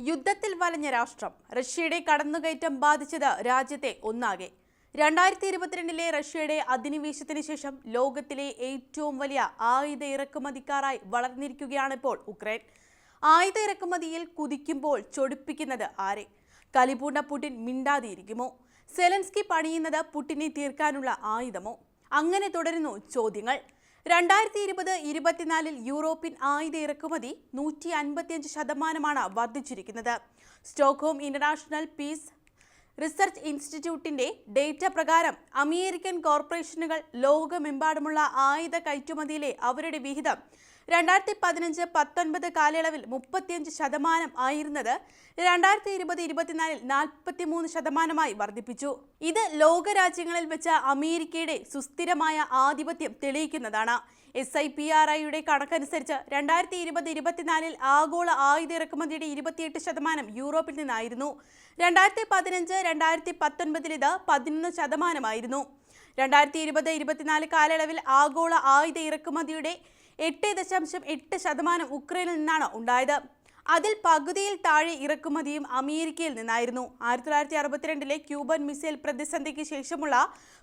യുദ്ധത്തിൽ വലഞ്ഞ രാഷ്ട്രം റഷ്യയുടെ കടന്നുകയറ്റം ബാധിച്ചത് രാജ്യത്തെ ഒന്നാകെ. രണ്ടായിരത്തി ഇരുപത്തിരണ്ടിലെ റഷ്യയുടെ അധിനിവേശത്തിന് ശേഷം ലോകത്തിലെ ഏറ്റവും വലിയ ആയുധ ഇറക്കുമതിക്കാരായി വളർന്നിരിക്കുകയാണിപ്പോൾ ഉക്രൈൻ. ആയുധ ഇറക്കുമതിയിൽ കുതിക്കുമ്പോൾ ചൊടിപ്പിക്കുന്നത് ആരെ? കലിപൂണ്ട പുടിൻ മിണ്ടാതിരിക്കുമോ? സെലൻസ്കി പണിയുന്നത് പുട്ടിനെ തീർക്കാനുള്ള ആയുധമോ? അങ്ങനെ തുടരുന്നു ചോദ്യങ്ങൾ. രണ്ടായിരത്തി ഇരുപത് ഇരുപത്തിനാലിൽ യൂറോപ്യൻ ആയുധ ഇറക്കുമതി നൂറ്റി അൻപത്തിയഞ്ച് ശതമാനമാണ് വർദ്ധിച്ചിരിക്കുന്നത്. സ്റ്റോക്ക്ഹോം ഇന്റർനാഷണൽ പീസ് റിസർച്ച് ഇൻസ്റ്റിറ്റ്യൂട്ടിന്റെ ഡേറ്റ പ്രകാരം അമേരിക്കൻ കോർപ്പറേഷനുകൾ ലോകമെമ്പാടുമുള്ള ആയുധ കയറ്റുമതിയിലെ അവരുടെ വിഹിതം രണ്ടായിരത്തി പതിനഞ്ച് പത്തൊൻപത് കാലയളവിൽ മുപ്പത്തിയഞ്ച് ശതമാനം ആയിരുന്നത് രണ്ടായിരത്തി ഇരുപത് ഇരുപത്തിനാലിൽ നാൽപ്പത്തിമൂന്ന് ശതമാനമായി വർദ്ധിപ്പിച്ചു. ഇത് ലോകരാജ്യങ്ങളിൽ വെച്ച അമേരിക്കയുടെ സുസ്ഥിരമായ ആധിപത്യം തെളിയിക്കുന്നതാണ്. എസ് ഐ പി ആർ ഐയുടെ കണക്കനുസരിച്ച് രണ്ടായിരത്തി ഇരുപത് ഇരുപത്തിനാലിൽ ആഗോള ആയുധ ഇറക്കുമതിയുടെ ഇരുപത്തിയെട്ട് ശതമാനം യൂറോപ്പിൽ നിന്നായിരുന്നു. രണ്ടായിരത്തി പതിനഞ്ച് രണ്ടായിരത്തി പത്തൊൻപതിൽ ഇത് പതിനൊന്ന് ശതമാനമായിരുന്നു. രണ്ടായിരത്തി ഇരുപത് ഇരുപത്തിനാല് കാലയളവിൽ ആഗോള ആയുധ ഇറക്കുമതിയുടെ എട്ട് ദശാംശം എട്ട് ശതമാനം ഉക്രൈനിൽ നിന്നാണ് ഉണ്ടായത്. അതിൽ പകുതിയിൽ താഴെ ഇറക്കുമതിയും അമേരിക്കയിൽ നിന്നായിരുന്നു. ആയിരത്തി തൊള്ളായിരത്തി അറുപത്തിരണ്ടിലെ ക്യൂബൻ മിസൈൽ പ്രതിസന്ധിക്ക് ശേഷമുള്ള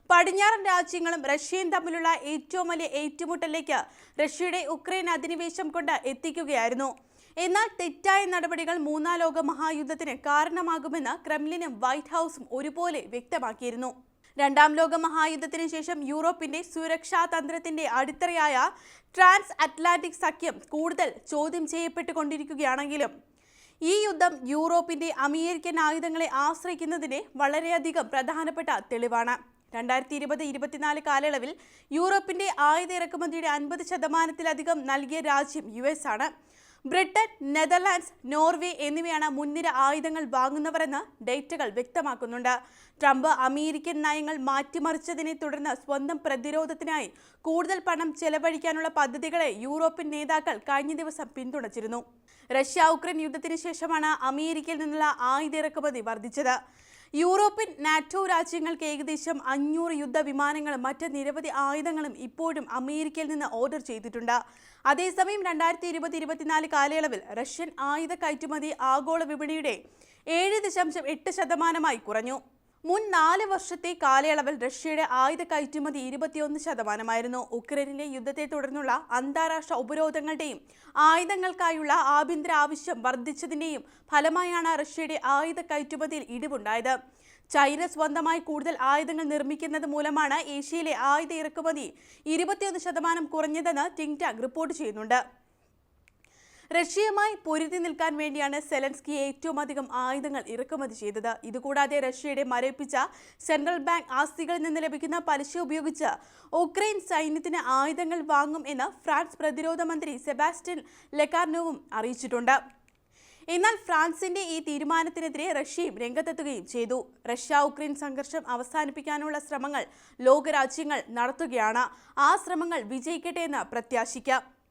പടിഞ്ഞാറൻ രാജ്യങ്ങളും റഷ്യയും തമ്മിലുള്ള ഏറ്റവും വലിയ ഏറ്റുമുട്ടലിലേക്ക് റഷ്യയുടെ ഉക്രൈൻ അധിനിവേശം കൊണ്ട് എത്തിക്കുകയായിരുന്നു. എന്നാൽ തെറ്റായ നടപടികൾ മൂന്നാം ലോക മഹായുദ്ധത്തിന് കാരണമാകുമെന്ന് ക്രെംലിനും വൈറ്റ് ഹൗസും ഒരുപോലെ വ്യക്തമാക്കിയിരുന്നു. രണ്ടാം ലോക മഹായുദ്ധത്തിന് ശേഷം യൂറോപ്പിന്റെ സുരക്ഷാ തന്ത്രത്തിന്റെ അടിത്തറയായ ട്രാൻസ് അറ്റ്ലാന്റിക് സഖ്യം കൂടുതൽ ചോദ്യം ചെയ്യപ്പെട്ടുകൊണ്ടിരിക്കുകയാണെങ്കിലും ഈ യുദ്ധം യൂറോപ്പിന്റെ അമേരിക്കൻ ആയുധങ്ങളെ ആശ്രയിക്കുന്നതിന്റെ വളരെയധികം പ്രധാനപ്പെട്ട തെളിവാണ്. രണ്ടായിരത്തി ഇരുപത് ഇരുപത്തിനാല് കാലയളവിൽ യൂറോപ്പിന്റെ ആയുധ ഇറക്കുമതിയുടെ അൻപത് ശതമാനത്തിലധികം നൽകിയ രാജ്യം യു എസ് ആണ്. ബ്രിട്ടൻ നെതർലാൻഡ്സ് നോർവേ എന്നിവയാണ് മുൻനിര ആയുധങ്ങൾ വാങ്ങുന്നവരെന്ന് ഡേറ്റകൾ വ്യക്തമാക്കുന്നുണ്ട്. ട്രംപ് അമേരിക്കൻ നയങ്ങൾ മാറ്റിമറിച്ചതിനെ തുടർന്ന് സ്വന്തം പ്രതിരോധത്തിനായി കൂടുതൽ പണം ചെലവഴിക്കാനുള്ള പദ്ധതികളെ യൂറോപ്യൻ നേതാക്കൾ കഴിഞ്ഞ ദിവസം പിന്തുണച്ചിരുന്നു. റഷ്യ ഉക്രൈൻ യുദ്ധത്തിന് ശേഷമാണ് അമേരിക്കയിൽ നിന്നുള്ള ആയുധ ഇറക്കുമതി വർദ്ധിച്ചത്. യൂറോപ്യൻ നാറ്റോ രാജ്യങ്ങൾക്ക് ഏകദേശം അഞ്ഞൂറ് യുദ്ധവിമാനങ്ങളും മറ്റ് നിരവധി ആയുധങ്ങളും ഇപ്പോഴും അമേരിക്കയിൽ നിന്ന് ഓർഡർ ചെയ്തിട്ടുണ്ട്. അതേസമയം രണ്ടായിരത്തി ഇരുപത് ഇരുപത്തിനാല് കാലയളവിൽ റഷ്യൻ ആയുധ കയറ്റുമതി ആഗോള വിപണിയുടെ ഏഴ് ദശാംശം എട്ട് ശതമാനമായി കുറഞ്ഞു. മുൻ നാല് വർഷത്തെ കാലയളവിൽ റഷ്യയുടെ ആയുധ കയറ്റുമതി ഇരുപത്തിയൊന്ന് ശതമാനമായിരുന്നു. ഉക്രൈനിലെ യുദ്ധത്തെ തുടർന്നുള്ള അന്താരാഷ്ട്ര ഉപരോധങ്ങളുടെയും ആയുധങ്ങൾക്കായുള്ള ആഭ്യന്തര ആവശ്യം വർദ്ധിച്ചതിന്റെയും ഫലമായാണ് റഷ്യയുടെ ആയുധ കയറ്റുമതിയിൽ ഇടിവുണ്ടായത്. ചൈന സ്വന്തമായി കൂടുതൽ ആയുധങ്ങൾ നിർമ്മിക്കുന്നത് മൂലമാണ് ഏഷ്യയിലെ ആയുധ ഇറക്കുമതി ഇരുപത്തിയൊന്ന് ശതമാനം കുറഞ്ഞതെന്ന് ടിങ് ടാങ് റിപ്പോർട്ട് ചെയ്യുന്നുണ്ട്. റഷ്യയുമായി പൊരുതി നിൽക്കാൻ വേണ്ടിയാണ് സെലൻസ്കി ഏറ്റവും അധികം ആയുധങ്ങൾ ഇറക്കുമതി ചെയ്തത്. ഇതുകൂടാതെ റഷ്യയുടെ മരവിപ്പിച്ച സെൻട്രൽ ബാങ്ക് ആസ്തികളിൽ നിന്ന് ലഭിക്കുന്ന പലിശ ഉപയോഗിച്ച് ഉക്രൈൻ സൈന്യത്തിന് ആയുധങ്ങൾ വാങ്ങും എന്ന് ഫ്രാൻസ് പ്രതിരോധ മന്ത്രി സെബാസ്റ്റ്യൻ ലെക്കാർനോവും അറിയിച്ചിട്ടുണ്ട്. എന്നാൽ ഫ്രാൻസിന്റെ ഈ തീരുമാനത്തിനെതിരെ റഷ്യയും രംഗത്തെത്തുകയും ചെയ്തു. റഷ്യ ഉക്രൈൻ സംഘർഷം അവസാനിപ്പിക്കാനുള്ള ശ്രമങ്ങൾ ലോകരാജ്യങ്ങൾ നടത്തുകയാണ്. ആ ശ്രമങ്ങൾ വിജയിക്കട്ടെ എന്ന് പ്രത്യാശിക്കാം.